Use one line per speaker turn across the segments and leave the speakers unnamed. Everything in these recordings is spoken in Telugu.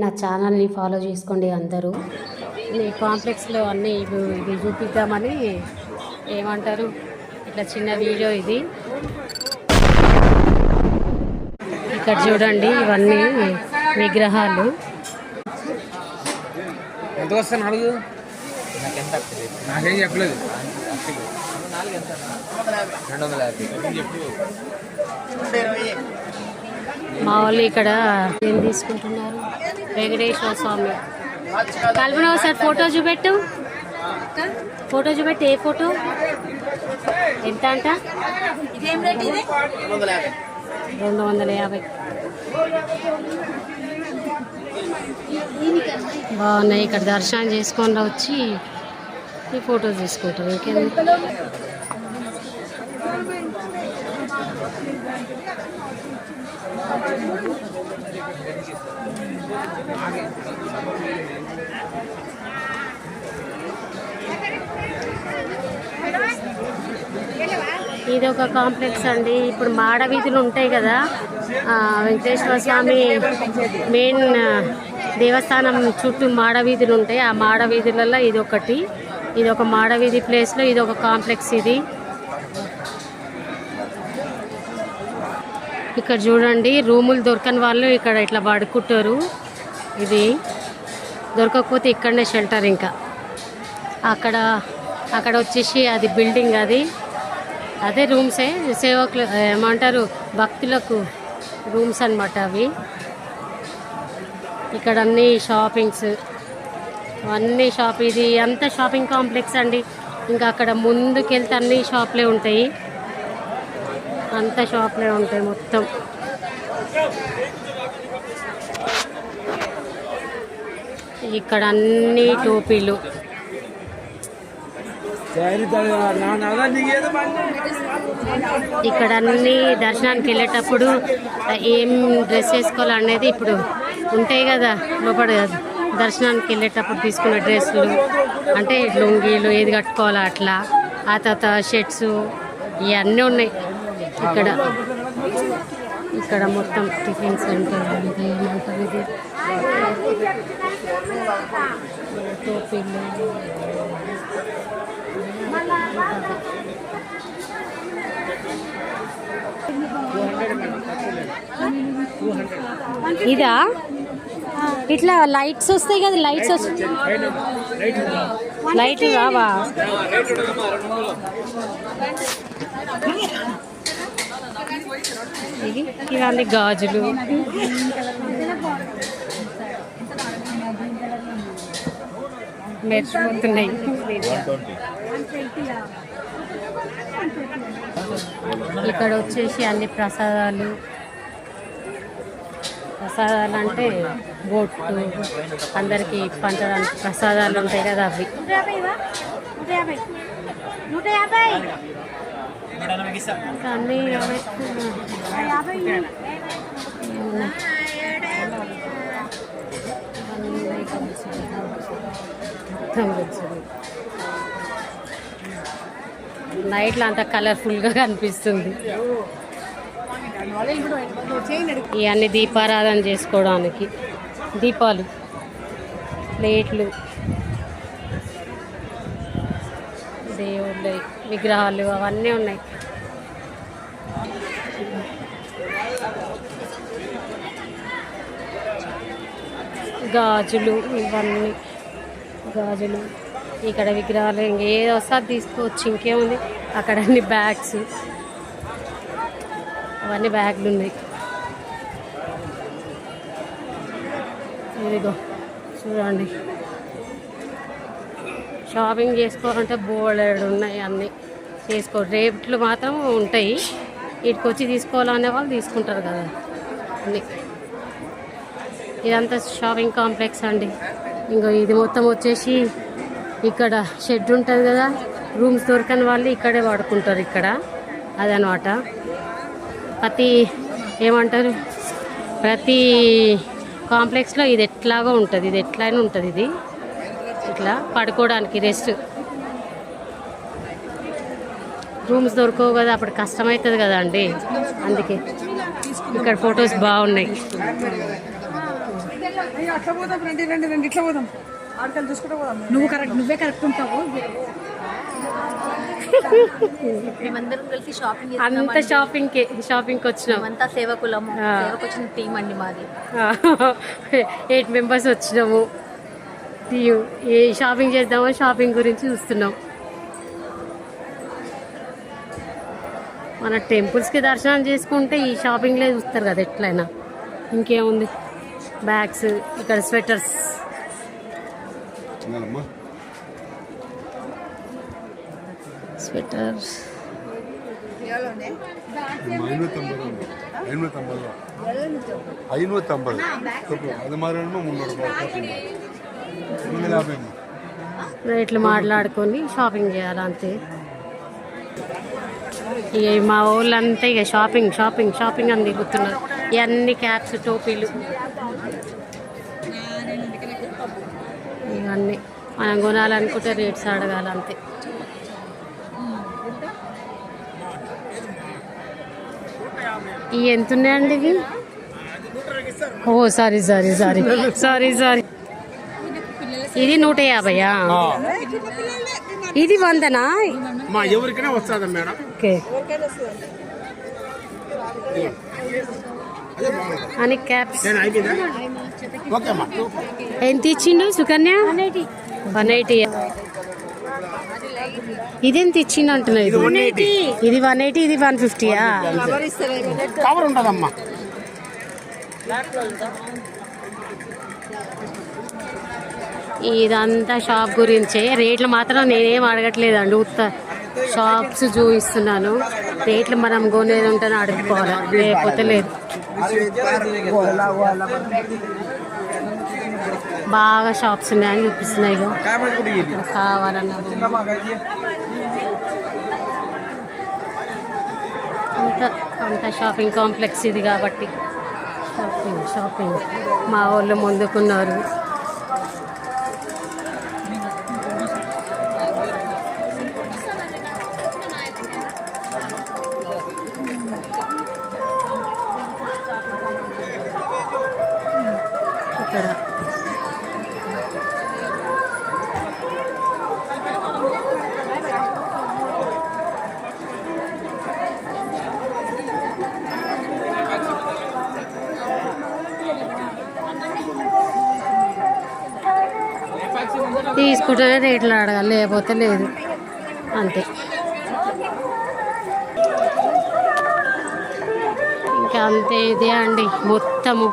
నా ఛానల్ని ఫాలో చేసుకోండి అందరూ. ఈ కాంప్లెక్స్లో అన్నీ ఇవి ఇవి చూపిద్దామని ఏమంటారు? ఇట్లా చిన్న వీడియో ఇది. ఇక్కడ చూడండి ఇవన్నీ విగ్రహాలు.
ఎంత వస్తాను అడుగు నాకేం చెప్పలేదు. రెండు వందల యాభై
మా వాళ్ళు ఇక్కడ ఏం తీసుకుంటున్నారు? వెంకటేశ్వర స్వామి. కల్పన ఒకసారి ఫోటో చూపెట్టు. ఫోటో చూపెట్టు ఏ ఫోటో? ఎంత అంట? రెండు వందల యాభై. బాగున్నాయి ఇక్కడ దర్శనం చేసుకొని వచ్చి ఈ ఫోటో తీసుకుంటారు ఇంకేంది ఇది ఒక కాంప్లెక్స్ అండి. ఇప్పుడు మాడ వీధులు ఉంటాయి కదా వెంకటేశ్వర స్వామి మెయిన్ దేవస్థానం చుట్టూ మాడ వీధులు ఉంటాయి. ఆ మాడ వీధులలో ఇది ఒకటి. ఇది ఒక మాడ వీధి ప్లేస్లో ఇది ఒక కాంప్లెక్స్ ఇది. ఇక్కడ చూడండి రూములు దొరకని వాళ్ళు ఇక్కడ ఇట్లా పడుకుంటారు. ఇది దొరకకపోతే ఇక్కడనే షెల్టర్ ఇంకా. అక్కడ అక్కడ వచ్చేసి అది బిల్డింగ్ అది. అదే రూమ్సే సేవకులు ఏమంటారు భక్తులకు రూమ్స్ అన్నమాట అవి. ఇక్కడ అన్ని షాపింగ్స్ అన్ని షాప్ ఇది అంత షాపింగ్ కాంప్లెక్స్ అండి. ఇంకా అక్కడ ముందుకెళ్తే అన్ని షాప్లే ఉంటాయి. అంత షాప్లే ఉంటాయి మొత్తం. ఇక్కడ అన్ని టోపీలు. ఇక్కడ అన్ని దర్శనానికి వెళ్ళేటప్పుడు ఏం డ్రెస్ వేసుకోవాలి అనేది ఇప్పుడు ఉంటాయి కదా లోపల దర్శనానికి వెళ్ళేటప్పుడు తీసుకున్న డ్రెస్సులు అంటే లుంగీలు ఏది కట్టుకోవాలో అట్లా. ఆ తర్వాత షర్ట్స్ ఇవన్నీ ఉన్నాయి ఇక్కడ. ఇక్కడ మొత్తం టిఫిన్ సెంటర్ ఇది ఏమంటారు? ఇది టోపీలు. ఇదా? ఇట్లా లైట్స్ వస్తాయి కదా లైట్స్ వస్తాయి లైట్ రావా? ఇది. ఇవన్నీ గాజులు. మెరిచిపోతున్నాయి ఇక్కడ వచ్చేసి అన్ని ప్రసాదాలు. ప్రసాదాలు అంటే బొట్టు. అందరికి పంచడానికి ప్రసాదాలు ఉంటాయి కదా అవి. మొత్తం కలిసి. నైట్లో అంత కలర్ఫుల్గా కనిపిస్తుంది. ఇవన్నీ దీపారాధన చేసుకోవడానికి దీపాలు ప్లేట్లు. దేవుళ్ళు విగ్రహాలు అవన్నీ ఉన్నాయి. గాజులు ఇవన్నీ. గాజులు. ఇక్కడ విగ్రహాలు ఇంకేదో వస్తే తీసుకోవచ్చు ఇంకేముంది? అక్కడ అన్ని బ్యాగ్స్. అవన్నీ బ్యాగ్లు ఉన్నాయి. ఇదిగో చూడండి. షాపింగ్ చేసుకోవాలంటే బోలెడు ఉన్నాయి అన్నీ. చేసుకో రేట్లు మాత్రం ఉంటాయి. వీటికి వచ్చి తీసుకోవాలనే వాళ్ళు తీసుకుంటారు కదా అన్నీ. ఇదంతా షాపింగ్ కాంప్లెక్స్ అండి. ఇంకో ఇది మొత్తం వచ్చేసి ఇక్కడ షెడ్ ఉంటుంది కదా రూమ్స్ దొరకని వాళ్ళు ఇక్కడే వాడుకుంటారు ఇక్కడ. అదనమాట. ప్రతి ఏమంటారు? ప్రతి కాంప్లెక్స్లో ఇది ఎట్లాగో ఉంటుంది ఇది ఎట్లయినా ఉంటుంది ఇది. ఇట్లా పడుకోవడానికి రెస్ట్. రూమ్స్ దొరకవు కదా అప్పుడు కష్టమవుతుంది కదా అండి. అందుకే ఇక్కడ ఫొటోస్ బాగున్నాయి.
నువ్వు కరెక్ట్ నువ్వే కరెక్ట్ ఉంటావు.
అంత షాపింగ్కి షాపింగ్కి వచ్చినాం.
మేమంతా సేవకులం. సేవకు వచ్చిన టీం అండి మాది.
ఎయిట్ మెంబర్స్ వచ్చినాము. ఏ షాపింగ్ చేద్దామో షాపింగ్ గురించి చూస్తున్నాం మన టెంపుల్స్కి దర్శనం చేసుకుంటే ఈ షాపింగ్లే చూస్తారు కదా ఎట్లయినా ఇంకేముంది బ్యాగ్స్ ఇక్కడ స్వెటర్స్
చిన్నమ్మా
స్వెటర్స్
ஐநூற்றம்பது ஐநூற்றம்பது ரூபா ஐநூற்றம்பது அது மாதிரி வேணுமா
రేట్లు మాట్లాడుకొని షాపింగ్ చేయాలి అంతే. ఇక మా ఊళ్ళంతా ఇక షాపింగ్ షాపింగ్ షాపింగ్ అని తిరుగుతున్నారు. ఇవన్నీ క్యాప్స్ టోపీలు. ఇవన్నీ. మనం కొనాలనుకుంటే రేట్స్ అడగాలి అంతే. ఇవి ఎంత ఉన్నాయండి ఇవి? ఓ sorry sorry sorry sorry sorry ఇది నూట యాభైయా? ఇది వందనా?
మా ఎవరికైనా వస్తుందా మేడం?
ఓకే. అని క్యాప్స్ ఎంత ఇచ్చిండు సుకన్య? One eighty. ఇది ఎంత ఇచ్చిండు అంటున్నా ఇది ఇది వన్ ఎయిటీ ఇది వన్ ఫిఫ్టీయా?
కవర్ ఉంటుందమ్మా.
ఇదంతా షాప్ గురించే. రేట్లు మాత్రం నేనేం అడగట్లేదండి. ఉత్త షాప్స్ చూపిస్తున్నాను. రేట్లు మనం కొనేది ఉంటేనే అడుగుకోవాలి లేకపోతే లేదు. బాగా షాప్స్ ఉన్నాయని చూపిస్తున్నాయి కావాలన్నా. అంత అంత షాపింగ్ కాంప్లెక్స్ ఇది కాబట్టి. Shopping shopping. మా వాళ్ళు ముందుకున్నారు. తీసుకుంటే రేట్లు అడగాలి లేకపోతే లేదు. అంతే. ఇంకా అంతే ఇదే అండి మొత్తము.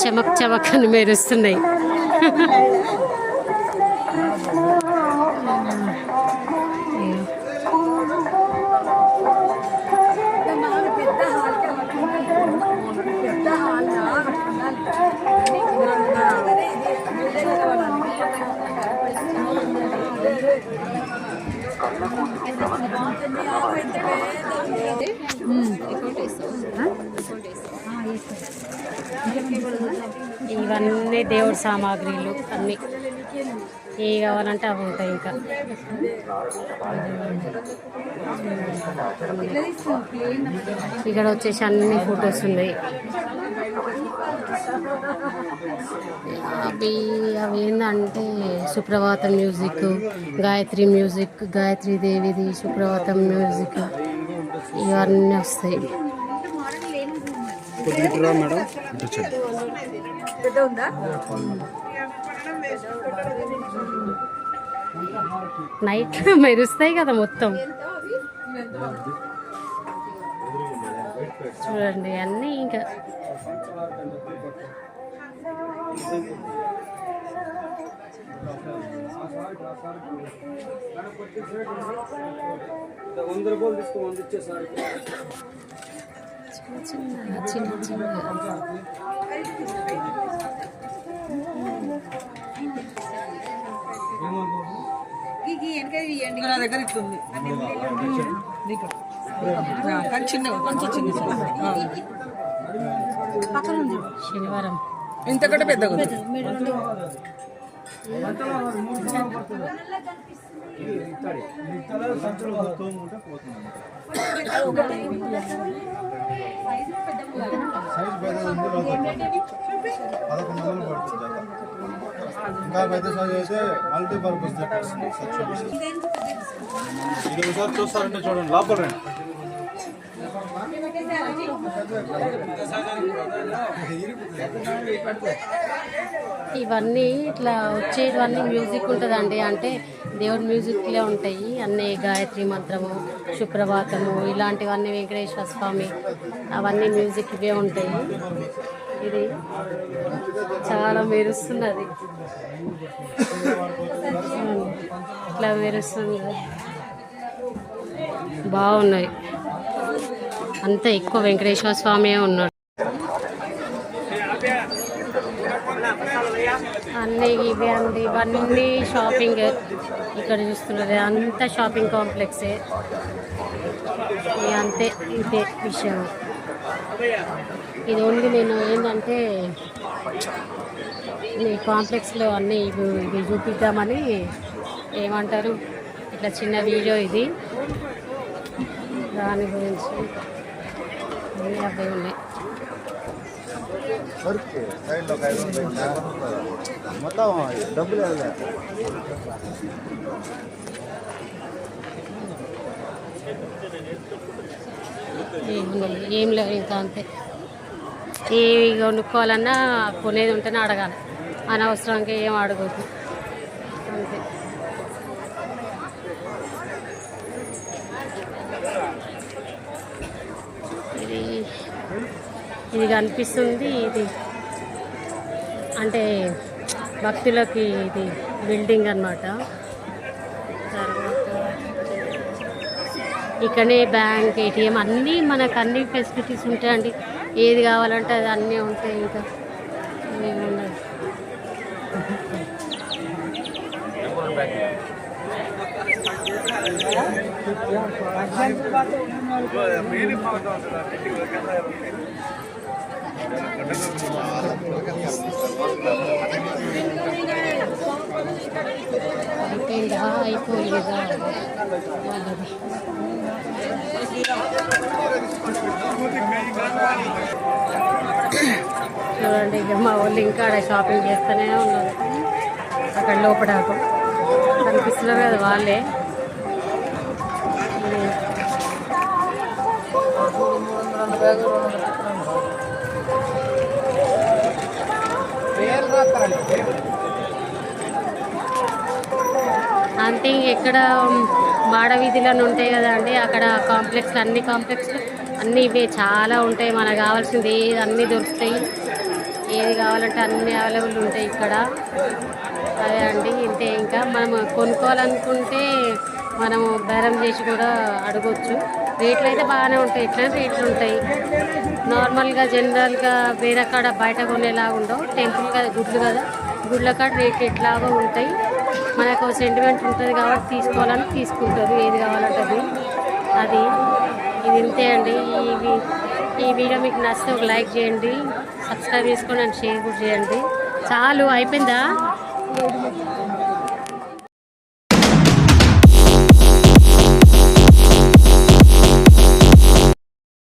చమక్ చమక్ అని మెరుస్తున్నాయి. ఇవన్నీ దేవుడి సామాగ్రిలు అన్నీ. ఏ కావాలంటే అవి ఉంటాయి ఇంకా. ఇక్కడ వచ్చేసి అన్ని ఫొటోస్ ఉన్నాయి. అవి అవి ఏంటంటే సుప్రభాత మ్యూజిక్ గాయత్రి మ్యూజిక్ గాయత్రి దేవిది సుప్రభాతం మ్యూజిక్ ఇవన్నీ వస్తాయి.
మేడం.
పెద్ద ఉందా
నైట్ మెరుస్తాయి కదా మొత్తం. చూడండి అన్నీ ఇంకా. చిన్న చిన్న చిన్న
నా దగ్గర ఇట్లుంది కానీ చిన్నగా కొంచెం చిన్న పక్కన ఉంది
శనివారం.
ఇంతకంటే పెద్దగా ఉంది
సైజ్ పెద్దది ఉంది పదకొండు వందలు పడుతుంది ఇంకా పెద్ద సైజ్ అయితే మల్టీపర్పస్ ఇది ఒకసారి చూస్తారంటే చూడండి లోపల రండి.
ఇవన్నీ ఇట్లా వచ్చేవన్నీ మ్యూజిక్ ఉంటుందండి. అంటే దేవుడి మ్యూజిక్లే ఉంటాయి. అన్నీ గాయత్రి మంత్రము సుప్రభాతము ఇలాంటివన్నీ వెంకటేశ్వర స్వామి అవన్నీ మ్యూజిక్ ఇవే ఉంటాయి. ఇది చాలా మెరుస్తున్నది. ఇట్లా మెరుస్తుంది. బాగున్నాయి. అంత ఎక్కువ వెంకటేశ్వర స్వామి ఉన్నాడు అన్నీ ఇవే అండి. ఇవన్నీ షాపింగ్ ఇక్కడ చూస్తున్నది అంతా షాపింగ్ కాంప్లెక్సే అంతే ఇంతే విషయం. ఇది ఓన్లీ నేను ఏంటంటే ఈ కాంప్లెక్స్లో అన్నీ ఇవి ఇవి చూపిద్దామని ఏమంటారు? ఇట్లా చిన్న వీడియో ఇది. దాని గురించి. అన్నీ ఉన్నాయి.
సరుక్కి సైడ్లో ఒక ఐదు వందలు మొత్తం డబ్బులు
వెళ్ళా ఏం లేవు ఇంకా అంతే. ఏవి కొనుక్కోవాలన్నా కొనేది ఉంటేనే అడగాలి. అనవసరంగా ఏం అడగద్దు. అంతే. ఇది కనిపిస్తుంది ఇది అంటే భక్తులకి ఇది బిల్డింగ్ అన్నమాట. తర్వాత ఇక్కడనే బ్యాంక్ ఏటీఎం అన్నీ మనకు అన్ని ఫెసిలిటీస్ ఉంటాయండి. ఏది కావాలంటే అది అన్నీ ఉంటాయి ఇంకా. ఏమున్నది అయిపోయిందా అయిపోయిందా చూడండి ఇక మా వాళ్ళు ఇంకా షాపింగ్ చేస్తూనే ఉన్నారు. అక్కడ లోపడాకు కనిపిస్తున్నారు కదా వాళ్ళే. అంతే ఇంక ఎక్కడ మాడ వీధిలో ఉంటాయి కదా అండి. అక్కడ కాంప్లెక్స్ అన్ని కాంప్లెక్స్ అన్నీ ఇవే చాలా ఉంటాయి. మనకు కావాల్సింది ఏది అన్నీ దొరుకుతాయి. ఏది కావాలంటే అన్నీ అవైలబుల్ ఉంటాయి ఇక్కడ. అదే అండి ఇంతే ఇంకా. మనం కొనుక్కోవాలనుకుంటే మనము బేరం చేసి కూడా అడగొచ్చు. రేట్లు అయితే బాగానే ఉంటాయి. ఇట్లా రేట్లు ఉంటాయి. నార్మల్గా జనరల్గా వేరే కాడ బయట కొనేలాగా ఉండవు. టెంపుల్ కదా గుడ్లు కదా. గుడ్ల కాడ రేట్లు ఎట్లాగో ఉంటాయి. మనకు సెంటిమెంట్ ఉంటుంది కాబట్టి తీసుకోవాలని తీసుకుంటారు ఏది కావాలంటే అది. ఇది ఇంతే అండి. ఈ వీ- ఈ వీడియో మీకు నచ్చితే ఒక లైక్ చేయండి. సబ్స్క్రైబ్ చేసుకోండి అండ్ షేర్ కూడా చేయండి. చాలు అయిపోయిందా?